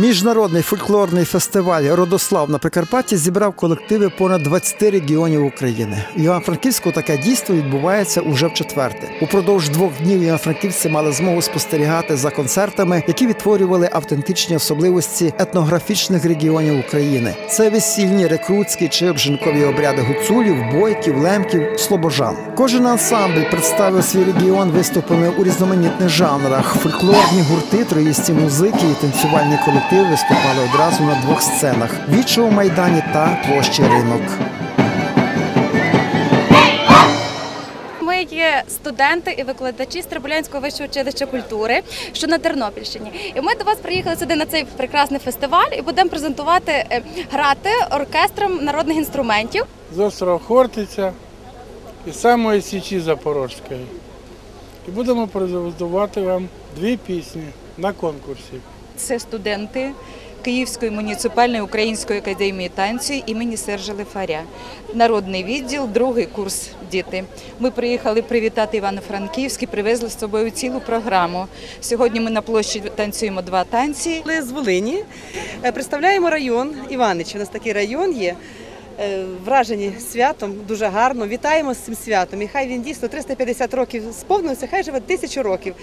Міжнародний фольклорний фестиваль Родослав на Прикарпатті зібрав колективи понад 20 регіонів України. В Івано-Франківську таке дійство відбувається уже в четверте. Упродовж двох днів івано-франківці мали змогу спостерігати за концертами, які відтворювали автентичні особливості етнографічних регіонів України. Це весільні, рекрутські чи обжинкові обряди гуцулів, бойків, лемків, слобожан. Кожен ансамбль представив свій регіон виступами у різноманітних жанрах. Фольклорні гурти, троїсті музики і танцювальні колективи виступали одразу на двох сценах: Вічого майдані та площі ринок. Ми є студенти і викладачі Стрибулянського вищого училища культури, що на Тернопільщині. І ми до вас приїхали сюди на цей прекрасний фестиваль і будемо презентувати е, грати оркестром народних інструментів. з острова Хортиця і самої Січі Запорозької. І будемо презентувати вам дві пісні на конкурсі. Це студенти Київської муніципальної української академії танцю імені Сержа Лифаря. Народний відділ, другий курс діти. Ми приїхали привітати Івано-Франківськ привезли з собою цілу програму. Сьогодні ми на площі танцюємо два танці. Ми з Волині Е, представляємо район Іванич. У нас такий район є. Е, Вражені святом дуже гарно. Вітаємо з цим святом. І хай він дійсно 350 років сповнився, хай живе тисячу років.